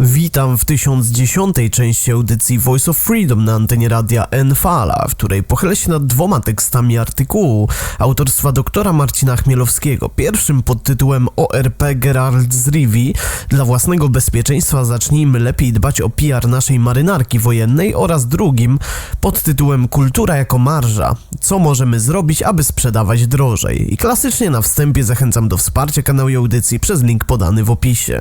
Witam w 1010 części audycji Voice of Freedom na antenie radia Enfala, w której pochylę się nad dwoma tekstami artykułu autorstwa doktora Marcina Chmielowskiego. Pierwszym pod tytułem ORP Gerald z Rivi Dla własnego bezpieczeństwa zacznijmy lepiej dbać o PR naszej marynarki wojennej oraz drugim pod tytułem Kultura jako marża. Co możemy zrobić, aby sprzedawać drożej? I klasycznie na wstępie zachęcam do wsparcia kanału i audycji przez link podany w opisie.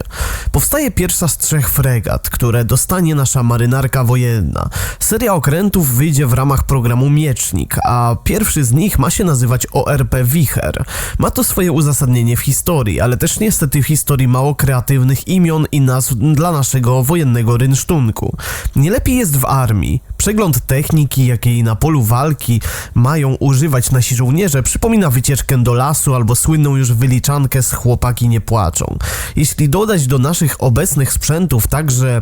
Powstaje pierwsza z trzech fregat, które dostanie nasza marynarka wojenna. Seria okrętów wyjdzie w ramach programu Miecznik, a pierwszy z nich ma się nazywać ORP Wicher. Ma to swoje uzasadnienie w historii, ale też niestety w historii mało kreatywnych imion i nazw dla naszego wojennego rynsztunku. Nie lepiej jest w armii. Przegląd techniki, jakiej na polu walki mają używać nasi żołnierze, przypomina wycieczkę do lasu albo słynną już wyliczankę z chłopaki nie płaczą. Jeśli dodać do naszych obecnych sprzętów także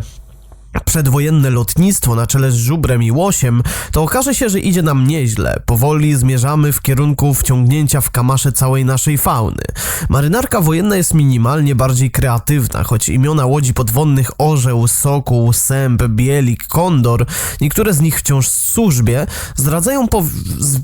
przedwojenne lotnictwo na czele z żubrem i łosiem, to okaże się, że idzie nam nieźle. Powoli zmierzamy w kierunku wciągnięcia w kamasze całej naszej fauny. Marynarka wojenna jest minimalnie bardziej kreatywna, choć imiona łodzi podwodnych orzeł, sokół, sęp, bielik, kondor, niektóre z nich wciąż w służbie, zdradzają po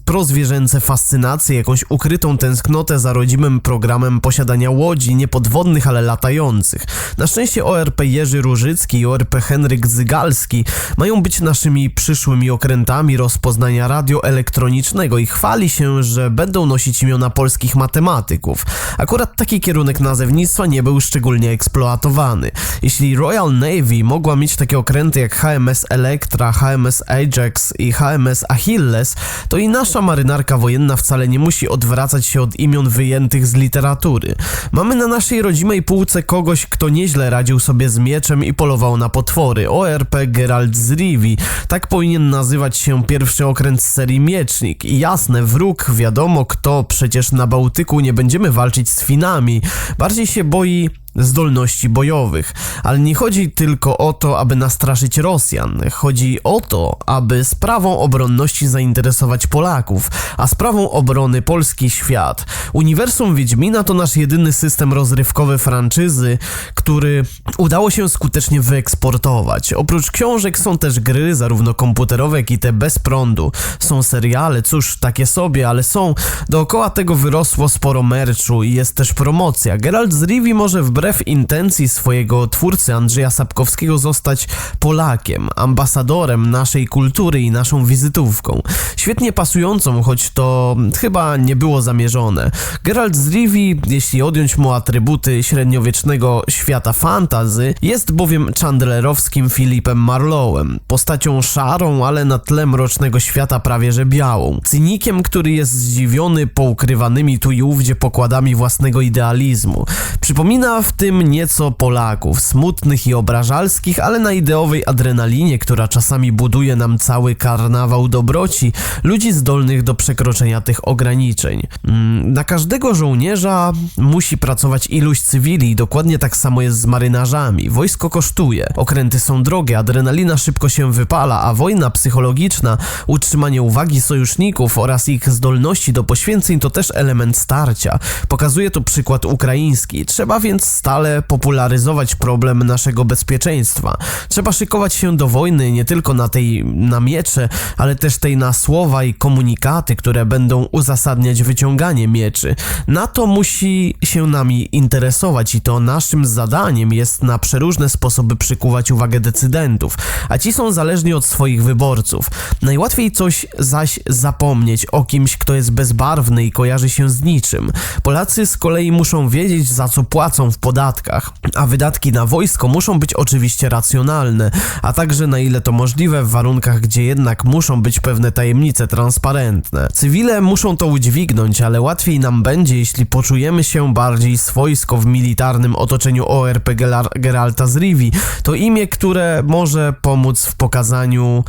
prozwierzęce fascynację, jakąś ukrytą tęsknotę za rodzimym programem posiadania łodzi, nie podwodnych, ale latających. Na szczęście ORP Jerzy Różycki i ORP Henryk Henryk Zygalski mają być naszymi przyszłymi okrętami rozpoznania radioelektronicznego i chwali się, że będą nosić imiona polskich matematyków. Akurat taki kierunek nazewnictwa nie był szczególnie eksploatowany. Jeśli Royal Navy mogła mieć takie okręty jak HMS Electra, HMS Ajax i HMS Achilles, to i nasza marynarka wojenna wcale nie musi odwracać się od imion wyjętych z literatury. Mamy na naszej rodzimej półce kogoś, kto nieźle radził sobie z mieczem i polował na potwory. ORP Geralt z Rivi. Tak powinien nazywać się pierwszy okręt z serii Miecznik. I jasne, wróg, wiadomo kto, przecież na Bałtyku nie będziemy walczyć z Finami. Bardziej się boi zdolności bojowych. Ale nie chodzi tylko o to, aby nastraszyć Rosjan. Chodzi o to, aby sprawą obronności zainteresować Polaków, a sprawą obrony polski świat. Uniwersum Wiedźmina to nasz jedyny system rozrywkowy franczyzy, który udało się skutecznie wyeksportować. Oprócz książek są też gry, zarówno komputerowe, jak i te bez prądu. Są seriale, cóż, takie sobie, ale są. Dookoła tego wyrosło sporo merchu i jest też promocja. Geralt z Rivi może wbrew wbrew intencji swojego twórcy Andrzeja Sapkowskiego zostać Polakiem, ambasadorem naszej kultury i naszą wizytówką. Świetnie pasującą, choć to chyba nie było zamierzone. Geralt z Rivi, jeśli odjąć mu atrybuty średniowiecznego świata fantazy, jest bowiem chandlerowskim Filipem Marlowem, postacią szarą, ale na tle mrocznego świata prawie że białą. Cynikiem, który jest zdziwiony poukrywanymi tu i ówdzie pokładami własnego idealizmu. Przypomina w tym nieco Polaków, smutnych i obrażalskich, ale na ideowej adrenalinie, która czasami buduje nam cały karnawał dobroci, ludzi zdolnych do przekroczenia tych ograniczeń. Mm, na każdego żołnierza musi pracować iluś cywili, dokładnie tak samo jest z marynarzami. Wojsko kosztuje, okręty są drogie, adrenalina szybko się wypala, a wojna psychologiczna, utrzymanie uwagi sojuszników oraz ich zdolności do poświęceń to też element starcia. Pokazuje to przykład ukraiński. Trzeba więc stale popularyzować problem naszego bezpieczeństwa. Trzeba szykować się do wojny nie tylko na tej na miecze, ale też tej na słowa i komunikaty, które będą uzasadniać wyciąganie mieczy. NATO musi się nami interesować i to naszym zadaniem jest na przeróżne sposoby przykuwać uwagę decydentów, a ci są zależni od swoich wyborców. Najłatwiej coś zaś zapomnieć o kimś, kto jest bezbarwny i kojarzy się z niczym. Polacy z kolei muszą wiedzieć, za co płacą w podatkach, a wydatki na wojsko muszą być oczywiście racjonalne, a także na ile to możliwe w warunkach, gdzie jednak muszą być pewne tajemnice transparentne. Cywile muszą to udźwignąć, ale łatwiej nam będzie, jeśli poczujemy się bardziej swojsko w militarnym otoczeniu ORP Geralta z Rivi. To imię, które może pomóc w pokazaniu,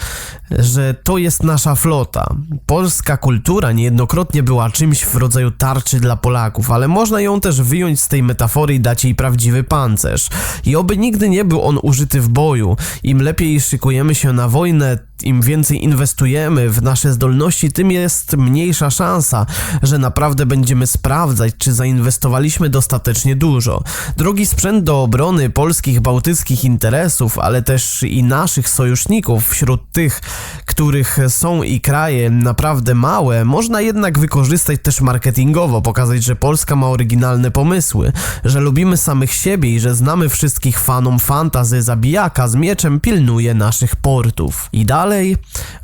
że to jest nasza flota. Polska kultura niejednokrotnie była czymś w rodzaju tarczy dla Polaków, ale można ją też wyjąć z tej metafory i dać jej prawdziwy pancerz. I oby nigdy nie był on użyty w boju. Im lepiej szykujemy się na wojnę, im więcej inwestujemy w nasze zdolności, tym jest mniejsza szansa, że naprawdę będziemy sprawdzać, czy zainwestowaliśmy dostatecznie dużo. Drogi sprzęt do obrony polskich, bałtyckich interesów, ale też i naszych sojuszników, wśród tych, których są i kraje naprawdę małe, można jednak wykorzystać też marketingowo, pokazać, że Polska ma oryginalne pomysły, że lubimy samych siebie i że znamy wszystkich fanom fantazy zabijaka z mieczem pilnuje naszych portów. I dalej,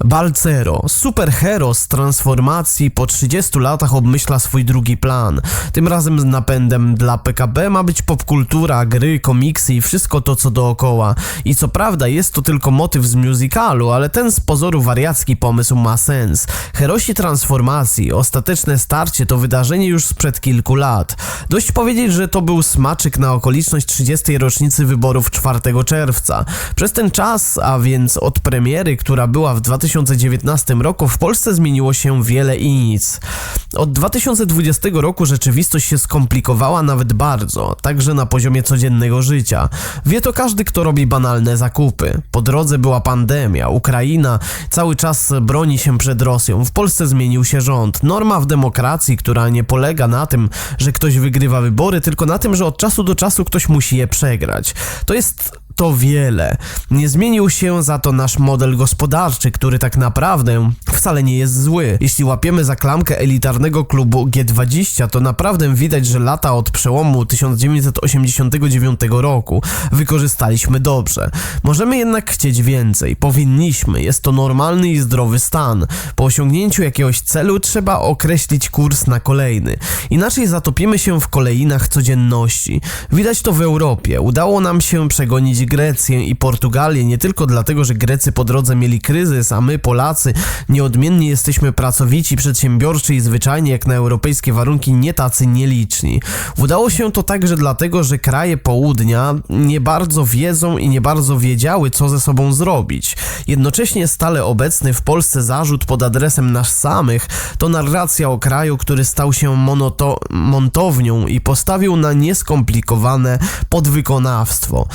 Balcero, superhero z transformacji po 30 latach obmyśla swój drugi plan. Tym razem z napędem dla PKB ma być popkultura, gry, komiksy i wszystko to co dookoła. I co prawda jest to tylko motyw z musicalu, ale ten z pozoru wariacki pomysł ma sens. Herosi transformacji, ostateczne starcie to wydarzenie już sprzed kilku lat. Dość powiedzieć, że to był smaczyk na okoliczność 30. rocznicy wyborów 4 czerwca. Przez ten czas, a więc od premiery, która była w 2019 roku, w Polsce zmieniło się wiele i nic. Od 2020 roku rzeczywistość się skomplikowała nawet bardzo, także na poziomie codziennego życia. Wie to każdy, kto robi banalne zakupy. Po drodze była pandemia, Ukraina cały czas broni się przed Rosją. W Polsce zmienił się rząd. Norma w demokracji, która nie polega na tym, że ktoś wygrywa wybory, tylko na tym, że od czasu do czasu ktoś musi je przegrać. To jest to wiele. Nie zmienił się za to nasz model gospodarczy, który tak naprawdę wcale nie jest zły. Jeśli łapiemy za klamkę elitarnego klubu G20, to naprawdę widać, że lata od przełomu 1989 roku wykorzystaliśmy dobrze. Możemy jednak chcieć więcej, powinniśmy, jest to normalny i zdrowy stan. Po osiągnięciu jakiegoś celu trzeba określić kurs na kolejny. Inaczej zatopimy się w kolejnach codzienności. Widać to w Europie. Udało nam się przegonić Grecję i Portugalię nie tylko dlatego, że Grecy po drodze mieli kryzys, a my, Polacy, nieodmiennie jesteśmy pracowici, przedsiębiorczy i zwyczajnie jak na europejskie warunki nie tacy nieliczni. Udało się to także dlatego, że kraje południa nie bardzo wiedzą i nie bardzo wiedziały, co ze sobą zrobić. Jednocześnie stale obecny w Polsce zarzut pod adresem nas samych to narracja o kraju, który stał się monoto- montownią i postawił na nieskomplikowane podwykonawstwo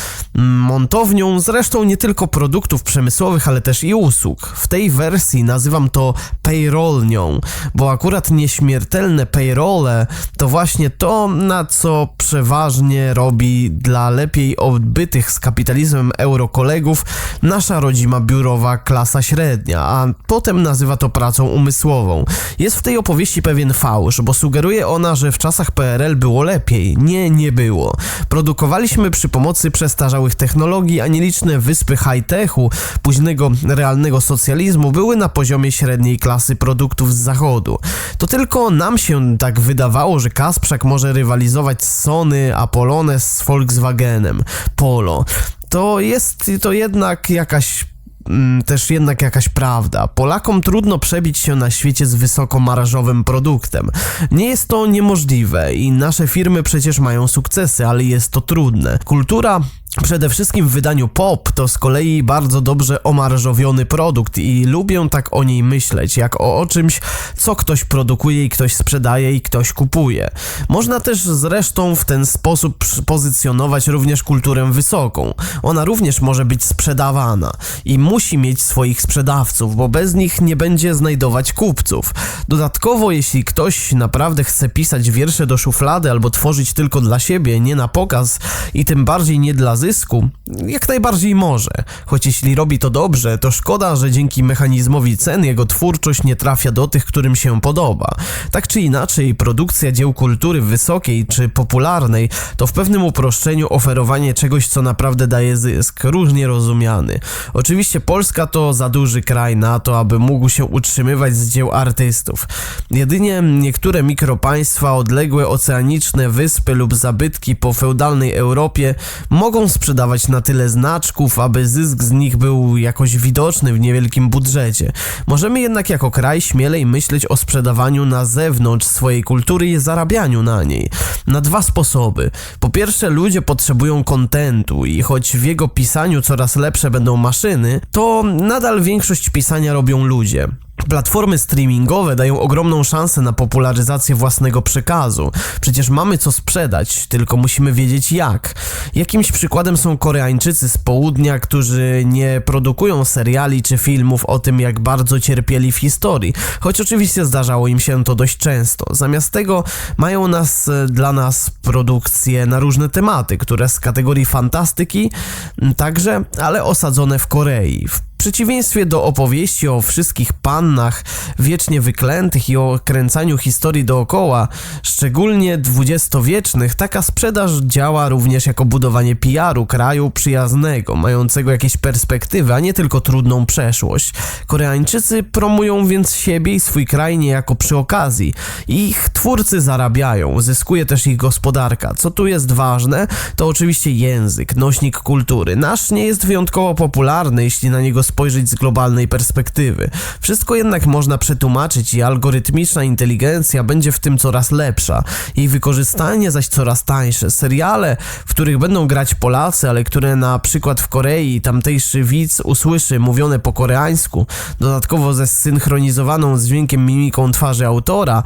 montownią, zresztą nie tylko produktów przemysłowych, ale też i usług. W tej wersji nazywam to payrollnią, bo akurat nieśmiertelne payrolle to właśnie to, na co przeważnie robi dla lepiej odbytych z kapitalizmem eurokolegów nasza rodzima biurowa klasa średnia, a potem nazywa to pracą umysłową. Jest w tej opowieści pewien fałsz, bo sugeruje ona, że w czasach PRL było lepiej. Nie, nie było. Produkowaliśmy przy pomocy przestarzałych technologii technologii, a nieliczne wyspy high-techu późnego realnego socjalizmu były na poziomie średniej klasy produktów z zachodu. To tylko nam się tak wydawało, że Kasprzak może rywalizować z Sony, Apollones z Volkswagenem, Polo. To jest to jednak jakaś mm, też jednak jakaś prawda. Polakom trudno przebić się na świecie z wysokomarażowym produktem. Nie jest to niemożliwe i nasze firmy przecież mają sukcesy, ale jest to trudne. Kultura Przede wszystkim w wydaniu pop to z kolei bardzo dobrze omarżowiony produkt i lubię tak o niej myśleć, jak o, o czymś, co ktoś produkuje i ktoś sprzedaje i ktoś kupuje. Można też zresztą w ten sposób pozycjonować również kulturę wysoką. Ona również może być sprzedawana i musi mieć swoich sprzedawców, bo bez nich nie będzie znajdować kupców. Dodatkowo, jeśli ktoś naprawdę chce pisać wiersze do szuflady albo tworzyć tylko dla siebie, nie na pokaz i tym bardziej nie dla zysku? Jak najbardziej może, choć jeśli robi to dobrze, to szkoda, że dzięki mechanizmowi cen jego twórczość nie trafia do tych, którym się podoba. Tak czy inaczej, produkcja dzieł kultury wysokiej czy popularnej to w pewnym uproszczeniu oferowanie czegoś, co naprawdę daje zysk, różnie rozumiany. Oczywiście Polska to za duży kraj na to, aby mógł się utrzymywać z dzieł artystów. Jedynie niektóre mikropaństwa, odległe oceaniczne wyspy lub zabytki po feudalnej Europie mogą sprzedawać na tyle znaczków, aby zysk z nich był jakoś widoczny w niewielkim budżecie. Możemy jednak jako kraj śmielej myśleć o sprzedawaniu na zewnątrz swojej kultury i zarabianiu na niej. Na dwa sposoby. Po pierwsze, ludzie potrzebują kontentu i choć w jego pisaniu coraz lepsze będą maszyny, to nadal większość pisania robią ludzie. Platformy streamingowe dają ogromną szansę na popularyzację własnego przekazu. Przecież mamy co sprzedać, tylko musimy wiedzieć jak. Jakimś przykładem są Koreańczycy z południa, którzy nie produkują seriali czy filmów o tym, jak bardzo cierpieli w historii, choć oczywiście zdarzało im się to dość często. Zamiast tego mają nas e, dla nas produkcje na różne tematy, które z kategorii fantastyki także, ale osadzone w Korei. W przeciwieństwie do opowieści o wszystkich pannach wiecznie wyklętych i o kręcaniu historii dookoła, szczególnie dwudziestowiecznych, taka sprzedaż działa również jako budowanie PR-u kraju przyjaznego, mającego jakieś perspektywy, a nie tylko trudną przeszłość. Koreańczycy promują więc siebie i swój kraj niejako przy okazji. Ich twórcy zarabiają, zyskuje też ich gospodarka. Co tu jest ważne, to oczywiście język, nośnik kultury. Nasz nie jest wyjątkowo popularny, jeśli na niego spojrzeć z globalnej perspektywy. Wszystko jednak można przetłumaczyć i algorytmiczna inteligencja będzie w tym coraz lepsza. Jej wykorzystanie zaś coraz tańsze. Seriale, w których będą grać Polacy, ale które na przykład w Korei tamtejszy widz usłyszy mówione po koreańsku, dodatkowo ze synchronizowaną z dźwiękiem mimiką twarzy autora,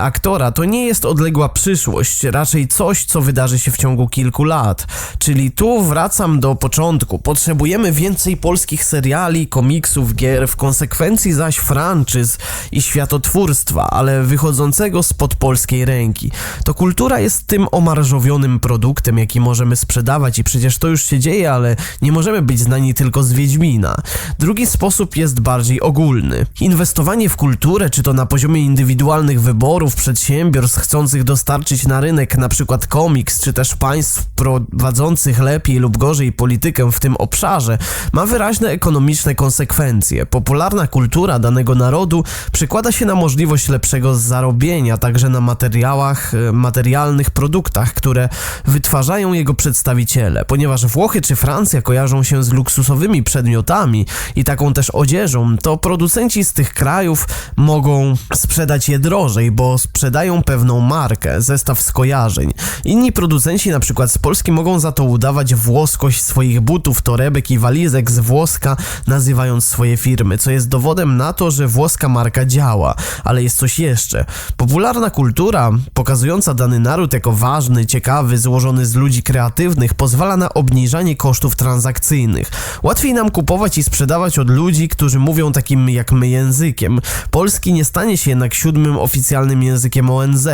aktora to nie jest odległa przyszłość, raczej coś, co wydarzy się w ciągu kilku lat. Czyli tu wracam do początku. Potrzebujemy więcej polskich seriali, komiksów, gier, w konsekwencji zaś franczyz i światotwórstwa, ale wychodzącego spod polskiej ręki. To kultura jest tym omarżowionym produktem, jaki możemy sprzedawać i przecież to już się dzieje, ale nie możemy być znani tylko z Wiedźmina. Drugi sposób jest bardziej ogólny. Inwestowanie w kulturę, czy to na poziomie indywidualnych wyborów, przedsiębiorstw chcących dostarczyć na rynek przykład komiks, czy też państw prowadzących lepiej lub gorzej politykę w tym obszarze, ma wyraźne ekonomiczne konsekwencje. Popularna kultura danego narodu przekłada się na możliwość lepszego zarobienia, także na materiałach, e, materialnych produktach, które wytwarzają jego przedstawiciele. Ponieważ Włochy czy Francja kojarzą się z luksusowymi przedmiotami i taką też odzieżą, to producenci z tych krajów mogą sprzedać je drożej, bo sprzedają pewną markę, zestaw skojarzeń. Inni producenci, na przykład z Polski, mogą za to udawać włoskość swoich butów, torebek i walizek z włoska, nazywając swoje firmy, co jest dowodem na to, że włoska marka działa. Ale jest coś jeszcze. Popularna kultura, pokazująca dany naród jako ważny, ciekawy, złożony z ludzi kreatywnych, pozwala na obniżanie kosztów transakcyjnych. Łatwiej nam kupować i sprzedawać od ludzi, którzy mówią takim jak my językiem. Polski nie stanie się jednak siódmym oficjalnym językiem ONZ.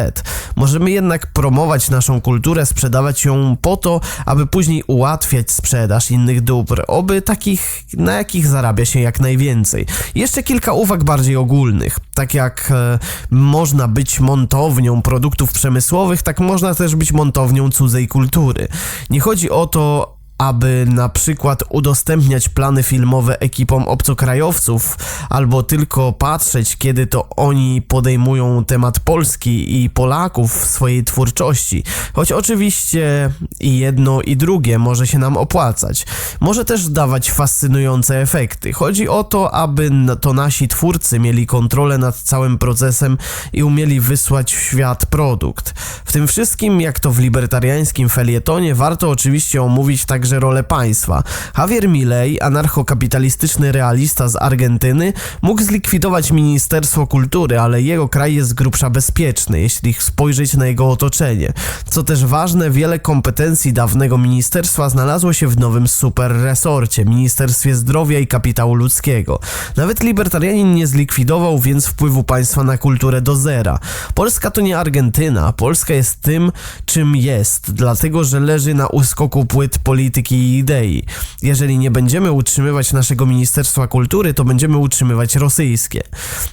Możemy jednak promować naszą kulturę, sprzedawać ją po to, aby później ułatwiać sprzedaż innych dóbr, oby takich, na jakich zarabia się jak najwięcej. Jeszcze kilka uwag bardziej ogólnych. Tak jak e, można być montownią produktów przemysłowych, tak można też być montownią cudzej kultury. Nie chodzi o to, aby na przykład udostępniać plany filmowe ekipom obcokrajowców, albo tylko patrzeć, kiedy to oni podejmują temat Polski i Polaków w swojej twórczości. Choć oczywiście i jedno i drugie może się nam opłacać. Może też dawać fascynujące efekty. Chodzi o to, aby to nasi twórcy mieli kontrolę nad całym procesem i umieli wysłać w świat produkt. W tym wszystkim, jak to w libertariańskim felietonie, warto oczywiście omówić także rolę państwa. Javier Milei, anarchokapitalistyczny realista z Argentyny, mógł zlikwidować Ministerstwo Kultury, ale jego kraj jest z grubsza bezpieczny, jeśli spojrzeć na jego otoczenie. Co też ważne, wiele kompetencji dawnego ministerstwa znalazło się w nowym super resorcie, Ministerstwie Zdrowia i Kapitału Ludzkiego. Nawet libertarianin nie zlikwidował więc wpływu państwa na kulturę do zera. Polska to nie Argentyna, Polska jest tym, czym jest, dlatego że leży na uskoku płyt polityki i idei. Jeżeli nie będziemy utrzymywać naszego Ministerstwa Kultury, to będziemy utrzymywać rosyjskie.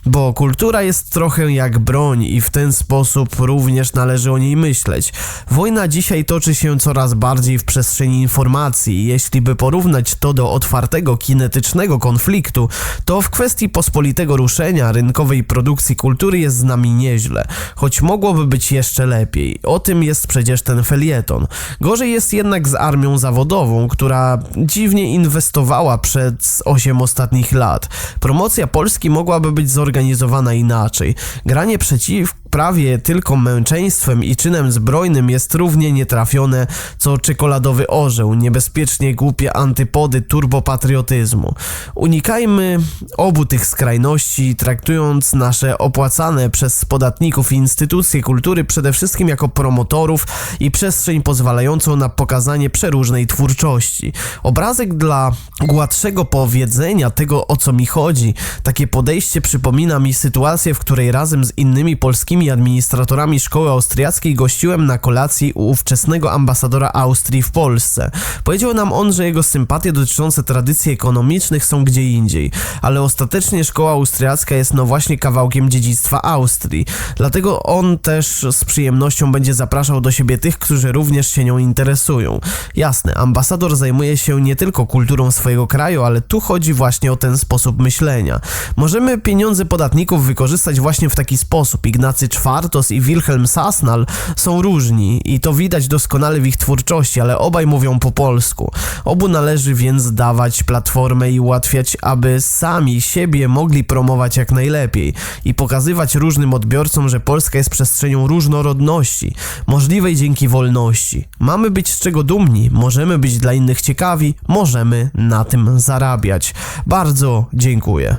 Bo kultura jest trochę jak broń i w ten sposób również należy o niej myśleć. Wojna dzisiaj toczy się coraz bardziej w przestrzeni informacji. Jeśli by porównać to do otwartego, kinetycznego konfliktu, to w kwestii pospolitego ruszenia rynkowej produkcji kultury jest z nami nieźle, choć mogłoby być jeszcze lepiej. O tym jest przecież ten felieton. Gorzej jest jednak z armią zawodową, która dziwnie inwestowała przez 8 ostatnich lat. Promocja Polski mogłaby być zorganizowana inaczej. Granie przeciw, prawie tylko męczeństwem i czynem zbrojnym jest równie nietrafione co czekoladowy orzeł, niebezpiecznie głupie antypody turbopatriotyzmu. Unikajmy obu tych skrajności, traktując nasze opłacane przez podatników instytucje kultury przede wszystkim jako promotorów i przestrzeń pozwalającą na pokazanie przeróżnej twórczości. Obrazek dla gładszego powiedzenia tego, o co mi chodzi. Takie podejście przypomina mi sytuację, w której razem z innymi administratorami szkoły austriackiej gościłem na kolacji u ówczesnego ambasadora Austrii w Polsce. Powiedział nam on, że jego sympatie dotyczące tradycji ekonomicznych są gdzie indziej, ale ostatecznie szkoła austriacka jest no właśnie kawałkiem dziedzictwa Austrii. Dlatego on też z przyjemnością będzie zapraszał do siebie tych, którzy również się nią interesują. Jasne, ambasador zajmuje się nie tylko kulturą swojego kraju, ale tu chodzi właśnie o ten sposób myślenia. Możemy pieniądze podatników wykorzystać właśnie w taki sposób. Ignacy Czwartos i Wilhelm Sasnal są różni i to widać doskonale w ich twórczości, ale obaj mówią po polsku. Obu należy więc dawać platformę i ułatwiać, aby sami siebie mogli promować jak najlepiej i pokazywać różnym odbiorcom, że Polska jest przestrzenią różnorodności, możliwej dzięki wolności. Mamy być z czego dumni, możemy być dla innych ciekawi, możemy na tym zarabiać. Bardzo dziękuję.